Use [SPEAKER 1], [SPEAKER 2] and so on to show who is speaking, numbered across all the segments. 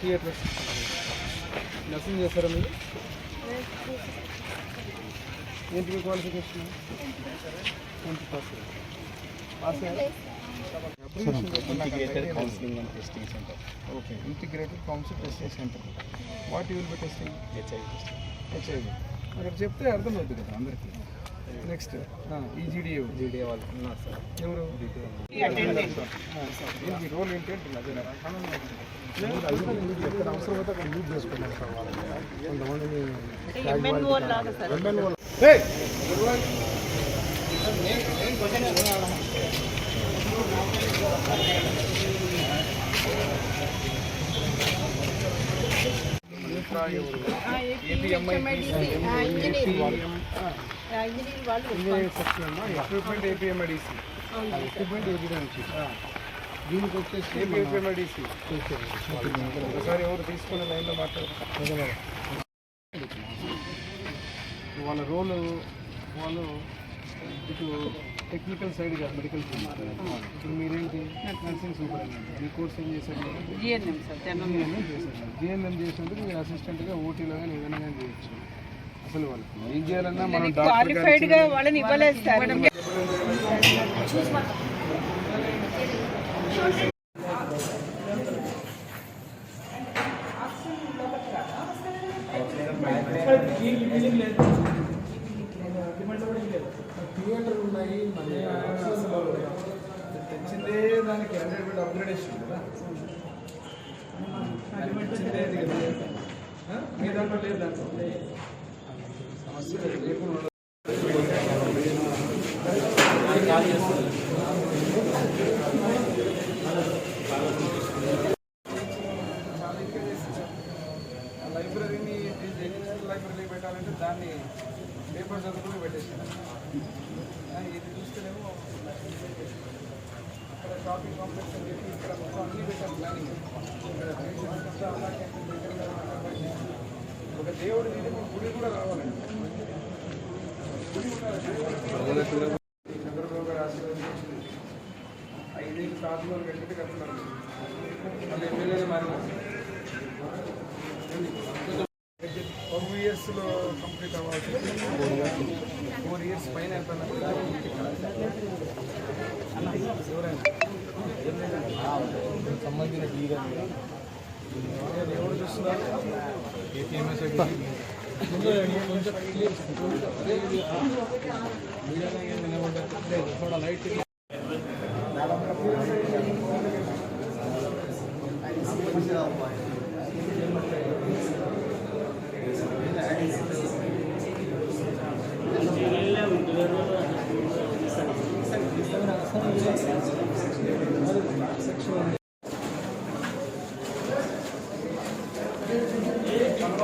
[SPEAKER 1] Theatre. Nursing చేస్తారా మీరు? ఏంటి మీ qualification twenty pass pass
[SPEAKER 2] integrated counselling and testing centre
[SPEAKER 1] okay integrated council testing centre what you will be testing
[SPEAKER 2] HIV testing
[SPEAKER 1] HIV అక్కడ చెప్తే అర్థమవుతుంది కదా అందరికీ. నెక్స్ట్ ఈజీడిఏ
[SPEAKER 2] జీడీఏ వాళ్ళు. ఉన్నారు సార్.
[SPEAKER 1] ఎవరు? రోల్ ఏంటి అంటున్నా అదే ఎక్కడ అవసరమైతే అక్కడ యూజ్ చేసుకున్నాం సార్ వాళ్ళని. కొంతమందిని Hey! Engineering section equipment APMIDC equipment APMDC దీనికి వచ్చేసి ఏపీఎంఐడిసి ఒకసారి ఎవరు తీసుకున్న లైన్లో మాట్లాడారు వాళ్ళ రోలు వాళ్ళు ఇటు టెక్నికల్ సైడ్ కాదు మెడికల్ ఫీల్డ్ ఇప్పుడు మీరేంటి? నర్సింగ్ సూపరింటెండెంట్ మీ కోర్స్ ఏం చేశారు?
[SPEAKER 3] జిఎన్ఎం
[SPEAKER 1] చేశారు. జిఎన్ఎం చేసినందుకు మీరు అసిస్టెంట్గా ఓటీలో కానీ ఏదైనా కానీ చేయొచ్చు. అసలు వాళ్ళు ఏం చేయాలన్నా మనం డాక్టర్
[SPEAKER 3] క్వాలిఫైడ్గా వాళ్ళని ఇవ్వలేదు సార్
[SPEAKER 1] థియేటర్ ఉన్నాయి మరి తెచ్చిందే దానికి హండ్రెడ్ బెడ్ అప్గ్రేడేషన్ కదా మీ దాంట్లో లేదు దాంట్లో. సమస్య లేకుండా దాన్ని పేపర్ చదువుకుని పెట్టేసాను ఇది చూస్తేనేమో అక్కడ షాపింగ్ కాంప్లెక్స్ అని చెప్పి ఇక్కడ మొత్తం అన్ని పెట్టాను ప్లానింగ్. ఒక దేవుడి మీద గుడి కూడా రావాలండి. గుడి ఉండాలి
[SPEAKER 2] సంబంధించిన
[SPEAKER 1] ఎవరు చూస్తున్నారు?
[SPEAKER 3] అక్కడికి మేము ధైర్యం చేసి బ్యాగ్ ఒకటి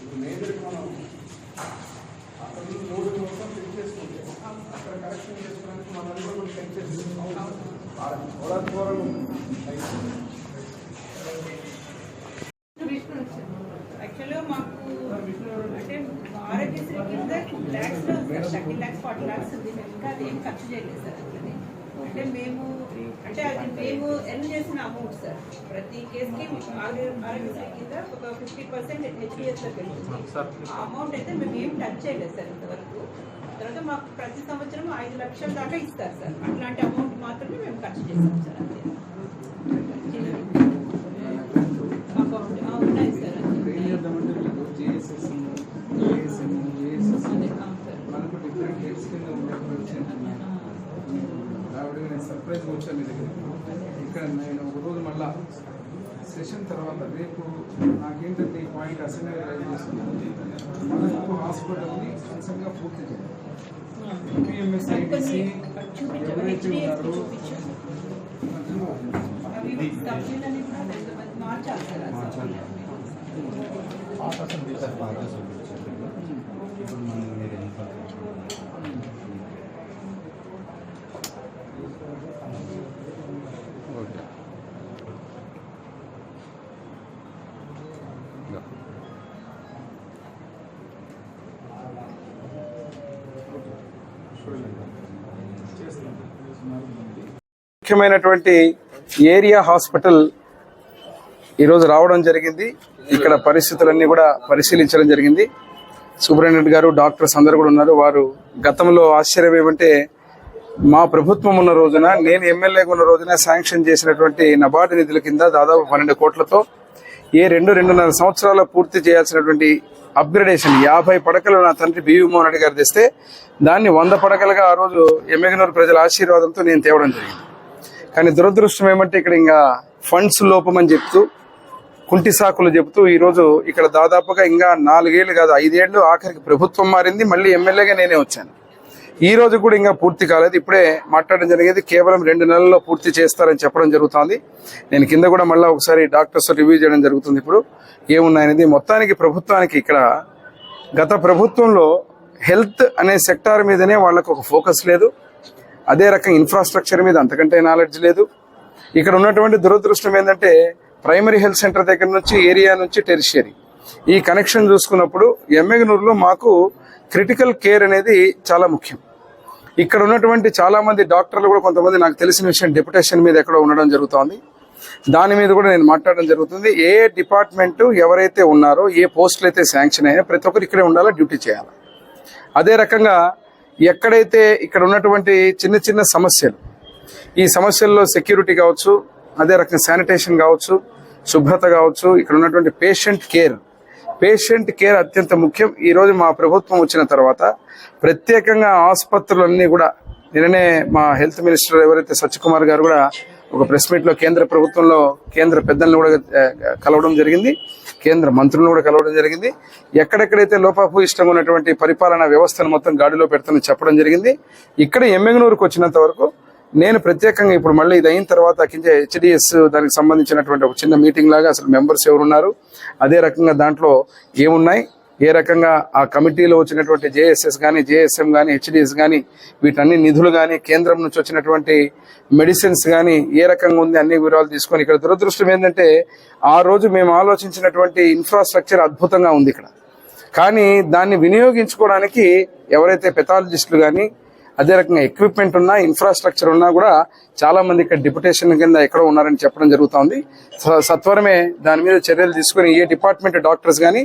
[SPEAKER 3] సార్
[SPEAKER 1] మేజర్కి మనం అక్కడ నుంచి మూడు కోసం ఫిక్స్ చేసుకుంటే అక్కడ కరెక్షన్ చేసుకోవడానికి మనం కూడా చెక్ చేసుకుంటాం ఓడాకోరం
[SPEAKER 3] విష్ణు యాక్చువల్గా మాకు అంటే ఆరోగ్యశ్రీ కింద ల్యాక్స్లో థర్టీ ల్యాక్స్ ఫార్టీ ల్యాక్స్ ఉంది ఇంకా అది ఏం ఖర్చు చేయలేదు సార్ అంటే మేము అంటే అది మేము చేసిన అమౌంట్ సార్. ప్రతి కేసుకి ఆరోగ్యశ్రీ కింద ఒక ఫిఫ్టీ పర్సెంట్ హెచ్పిఎస్లోకి వెళ్తుంది ఆ అమౌంట్ అయితే మేము ఏం టచ్ చేయలేదు సార్ ఇంతవరకు. తర్వాత మాకు ప్రతి సంవత్సరం ఐదు లక్షల దాకా ఇస్తారు సార్. అట్లాంటి అమౌంట్ మాత్రమే మేము ఖర్చు చేస్తాం సార్ అంతే అకౌంట్ ఆ, ఉన్నాయి సార్
[SPEAKER 1] ఏం
[SPEAKER 3] అంతే
[SPEAKER 1] చేద్దామంటే మీకు జేఎస్ఎస్ ఏఎస్ఎం జేఎస్ఎస్
[SPEAKER 3] అదే, అవును సార్
[SPEAKER 1] మనకు డిఫరెంట్ హెడ్స్ కింద ఉండేటువంటి వచ్చి సర్ప్రైజ్గా వచ్చాను మీ దగ్గర ఇక్కడ నేను ఒక రోజు మళ్ళా సెషన్ తర్వాత రేపు నాకేంటంటే ఈ పాయింట్ అసెంబ్లీ రైజ్ చేస్తున్నాను. మనం ఇంకో హాస్పిటల్ని నిజంగా పూర్తి చేయాలి. ఎవరైతే ఉన్నారో
[SPEAKER 3] సార్ ఆ సభ్యులని.
[SPEAKER 2] ఓకే
[SPEAKER 1] ముఖ్యమైనటువంటి ఏరియా హాస్పిటల్ ఈరోజు రావడం జరిగింది. ఇక్కడ పరిస్థితులన్నీ కూడా పరిశీలించడం జరిగింది. సూపరింటెండెంట్ గారు డాక్టర్స్ అందరు కూడా ఉన్నారు. వారు గతంలో ఆశ్చర్యం ఏమంటే మా ప్రభుత్వం ఉన్న రోజున నేను ఎమ్మెల్యేగా ఉన్న రోజున శాంక్షన్ చేసినటువంటి నబార్డు నిధుల కింద దాదాపు పన్నెండు కోట్లతో ఏ రెండు రెండున్నర సంవత్సరాలు పూర్తి చేయాల్సినటువంటి అప్గ్రేడేషన్ యాభై పడకలు నా తండ్రి బివి మోహన్ రెడ్డి గారు తెస్తే దాన్ని వంద పడకలుగా ఆ రోజు ఎమ్మెగనూరు ప్రజల ఆశీర్వాదంతో నేను తేవడం జరిగింది. కానీ దురదృష్టం ఏమంటే ఇక్కడ ఇంకా ఫండ్స్ లోపం అని చెప్తూ కుంటి సాకులు చెబుతూ ఈరోజు ఇక్కడ దాదాపుగా ఇంకా నాలుగేళ్ళు కాదు ఐదేళ్ళు ఆఖరికి ప్రభుత్వం మారింది మళ్ళీ ఎమ్మెల్యేగా నేనే వచ్చాను. ఈ రోజు కూడా ఇంకా పూర్తి కాలేదు. ఇప్పుడే మాట్లాడడం జరిగేది కేవలం రెండు నెలల్లో పూర్తి చేస్తారని చెప్పడం జరుగుతోంది. నేను కింద కూడా మళ్ళీ ఒకసారి డాక్టర్స్ రివ్యూ చేయడం జరుగుతుంది ఇప్పుడు. ఏమున్నాయనేది మొత్తానికి ప్రభుత్వానికి ఇక్కడ గత ప్రభుత్వంలో హెల్త్ అనే సెక్టార్ మీదనే వాళ్ళకు ఒక ఫోకస్ లేదు. అదే రకం ఇన్ఫ్రాస్ట్రక్చర్ మీద అంతకంటే నాలెడ్జ్ లేదు. ఇక్కడ ఉన్నటువంటి దురదృష్టం ఏంటంటే ప్రైమరీ హెల్త్ సెంటర్ దగ్గర నుంచి ఏరియా నుంచి టెరిషియరీ ఈ కనెక్షన్ చూసుకున్నప్పుడు ఎమ్మెగనూరులో మాకు క్రిటికల్ కేర్ అనేది చాలా ముఖ్యం. ఇక్కడ ఉన్నటువంటి చాలామంది డాక్టర్లు కూడా కొంతమంది నాకు తెలిసిన విషయం డెప్యుటేషన్ మీద ఎక్కడో ఉండడం జరుగుతోంది. దాని మీద కూడా నేను మాట్లాడడం జరుగుతుంది. ఏ డిపార్ట్మెంట్ ఎవరైతే ఉన్నారో ఏ పోస్టులు అయితే శాంక్షన్ అయ్యాయో ప్రతి ఒక్కరు ఇక్కడే ఉండాలో డ్యూటీ చేయాలి? అదే రకంగా ఎక్కడైతే ఇక్కడ ఉన్నటువంటి చిన్న చిన్న సమస్యలు ఈ సమస్యల్లో సెక్యూరిటీ కావచ్చు అదే రకంగా శానిటేషన్ కావచ్చు శుభ్రత కావచ్చు ఇక్కడ ఉన్నటువంటి పేషెంట్ కేర్ పేషెంట్ కేర్ అత్యంత ముఖ్యం. ఈరోజు మా ప్రభుత్వం వచ్చిన తర్వాత ప్రత్యేకంగా ఆసుపత్రులన్నీ కూడా నిన్ననే మా హెల్త్ మినిస్టర్ ఎవరైతే సత్యకుమార్ గారు కూడా ఒక ప్రెస్ మీట్లో కేంద్ర ప్రభుత్వంలో కేంద్ర పెద్దలను కూడా కలవడం జరిగింది. కేంద్ర మంత్రులను కూడా కలవడం జరిగింది. ఎక్కడెక్కడైతే లోపభూయిష్టంగా ఉన్నటువంటి పరిపాలనా వ్యవస్థను మొత్తం గాడిలో పెడతానని చెప్పడం జరిగింది. ఇక్కడ ఎమ్మెగనూరుకు వచ్చినంత వరకు నేను ప్రత్యేకంగా ఇప్పుడు మళ్ళీ ఇది అయిన తర్వాత కింద హెచ్డిఎస్ దానికి సంబంధించినటువంటి ఒక చిన్న మీటింగ్ లాగా అసలు మెంబర్స్ ఎవరున్నారు? అదే రకంగా దాంట్లో ఏమున్నాయి? ఏ రకంగా ఆ కమిటీలో వచ్చినటువంటి జేఎస్ఎస్ కానీ జేఎస్ఎం కానీ హెచ్డిఎస్ కానీ వీటన్ని నిధులు కానీ కేంద్రం నుంచి వచ్చినటువంటి మెడిసిన్స్ కానీ ఏ రకంగా ఉంది అన్ని వివరాలు తీసుకొని ఇక్కడ దురదృష్టం ఏంటంటే ఆ రోజు మేము ఆలోచించినటువంటి ఇన్ఫ్రాస్ట్రక్చర్ అద్భుతంగా ఉంది ఇక్కడ. కానీ దాన్ని వినియోగించుకోవడానికి ఎవరైతే పెథాలజిస్టులు కానీ అదే రకంగా ఎక్విప్మెంట్ ఉన్నా ఇన్ఫ్రాస్ట్రక్చర్ ఉన్నా కూడా చాలా మంది ఇక్కడ డిప్యుటేషన్ కింద ఎక్కడో ఉన్నారని చెప్పడం జరుగుతోంది. సత్వరమే దాని మీద చర్యలు తీసుకుని ఏ డిపార్ట్మెంట్ డాక్టర్స్ కానీ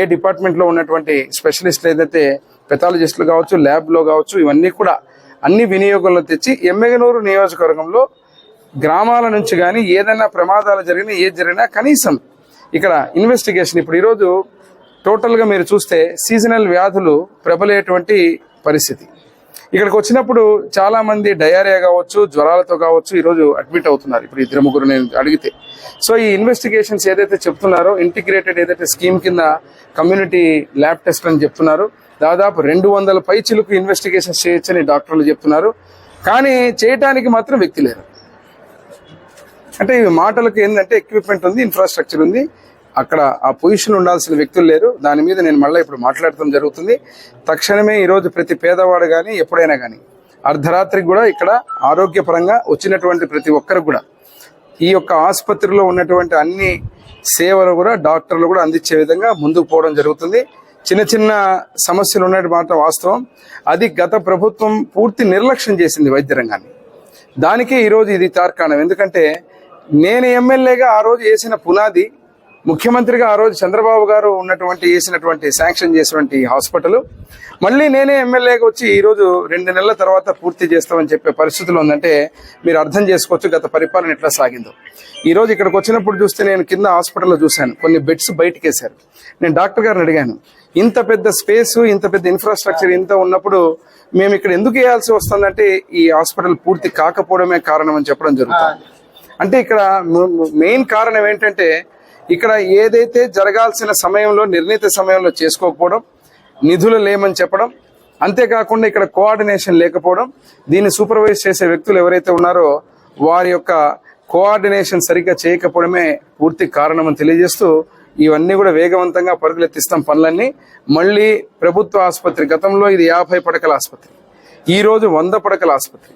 [SPEAKER 1] ఏ డిపార్ట్మెంట్లో ఉన్నటువంటి స్పెషలిస్టులు ఏదైతే పెథాలజిస్టులు కావచ్చు ల్యాబ్లో కావచ్చు ఇవన్నీ కూడా అన్ని వినియోగంలో తెచ్చి ఎమ్మెగనూరు నియోజకవర్గంలో గ్రామాల నుంచి కానీ ఏదైనా ప్రమాదాలు జరిగినా ఏది జరిగినా కనీసం ఇక్కడ ఇన్వెస్టిగేషన్ ఇప్పుడు ఈరోజు టోటల్గా మీరు చూస్తే సీజనల్ వ్యాధులు ప్రబలేటువంటి పరిస్థితి. ఇక్కడికి వచ్చినప్పుడు చాలా మంది డయారియా కావచ్చు జ్వరాలతో కావచ్చు ఈరోజు అడ్మిట్ అవుతున్నారు. ఇప్పుడు ఇద్దరు ముగ్గురు నేను అడిగితే. సో ఈ ఇన్వెస్టిగేషన్స్ ఏదైతే చెప్తున్నారో ఇంటిగ్రేటెడ్ ఏదైతే స్కీమ్ కింద కమ్యూనిటీ ల్యాబ్ టెస్ట్ అని చెప్తున్నారు దాదాపు రెండు వందల పై చిలుకు ఇన్వెస్టిగేషన్స్ చేయొచ్చని డాక్టర్లు చెప్తున్నారు. కానీ చేయటానికి మాత్రం వ్యక్తి లేరు. అంటే ఇవి మాటలకు ఏంటంటే ఎక్విప్మెంట్ ఉంది ఇన్ఫ్రాస్ట్రక్చర్ ఉంది. అక్కడ ఆ పొజిషన్ ఉండాల్సిన వ్యక్తులు లేరు. దాని మీద నేను మళ్ళీ ఇప్పుడు మాట్లాడటం జరుగుతుంది. తక్షణమే ఈరోజు ప్రతి పేదవాడు కానీ ఎప్పుడైనా కానీ అర్ధరాత్రికి కూడా ఇక్కడ ఆరోగ్యపరంగా వచ్చినటువంటి ప్రతి ఒక్కరికి కూడా ఈ యొక్క ఆసుపత్రిలో ఉన్నటువంటి అన్ని సేవలు కూడా డాక్టర్లు కూడా అందించే విధంగా ముందుకు పోవడం జరుగుతుంది. చిన్న చిన్న సమస్యలు ఉన్నట్టు మాట వాస్తవం. అది గత ప్రభుత్వం పూర్తి నిర్లక్ష్యం చేసింది వైద్య రంగాన్ని. దానికే ఈరోజు ఇది తార్కాణం. ఎందుకంటే నేను ఎమ్మెల్యేగా ఆ రోజు వేసిన పునాది ముఖ్యమంత్రిగా ఆ రోజు చంద్రబాబు గారు ఉన్నటువంటి వేసినటువంటి శాంక్షన్ చేసినటువంటి హాస్పిటల్. మళ్ళీ నేనే ఎమ్మెల్యేగా వచ్చి ఈ రోజు రెండు నెలల తర్వాత పూర్తి చేస్తామని చెప్పే పరిస్థితులు ఉందంటే మీరు అర్థం చేసుకోవచ్చు గత పరిపాలన ఎట్లా సాగిందో. ఈ రోజు ఇక్కడికి వచ్చినప్పుడు చూస్తే నేను కింద హాస్పిటల్లో చూశాను. కొన్ని బెడ్స్ బయటకు వేశారు నేను డాక్టర్ గారిని అడిగాను ఇంత పెద్ద స్పేస్ ఇంత పెద్ద ఇన్ఫ్రాస్ట్రక్చర్ ఇంత ఉన్నప్పుడు మేము ఇక్కడ ఎందుకు వేయాల్సి వస్తుందంటే ఈ హాస్పిటల్ పూర్తి కాకపోవడమే కారణం అని చెప్పడం జరుగుతుంది. అంటే ఇక్కడ మెయిన్ కారణం ఏంటంటే ఇక్కడ ఏదైతే జరగాల్సిన సమయంలో నిర్ణీత సమయంలో చేసుకోకపోవడం నిధులు లేమని చెప్పడం అంతేకాకుండా ఇక్కడ కోఆర్డినేషన్ లేకపోవడం దీన్ని సూపర్వైజ్ చేసే వ్యక్తులు ఎవరైతే ఉన్నారో వారి యొక్క కోఆర్డినేషన్ సరిగ్గా చేయకపోవడమే పూర్తి కారణమని తెలియజేస్తూ ఇవన్నీ కూడా వేగవంతంగా పరుగులెత్తిస్తాం పనులన్నీ. మళ్ళీ ప్రభుత్వ ఆసుపత్రి గతంలో ఇది యాభై పడకల ఆసుపత్రి ఈ రోజు వంద పడకల ఆసుపత్రి.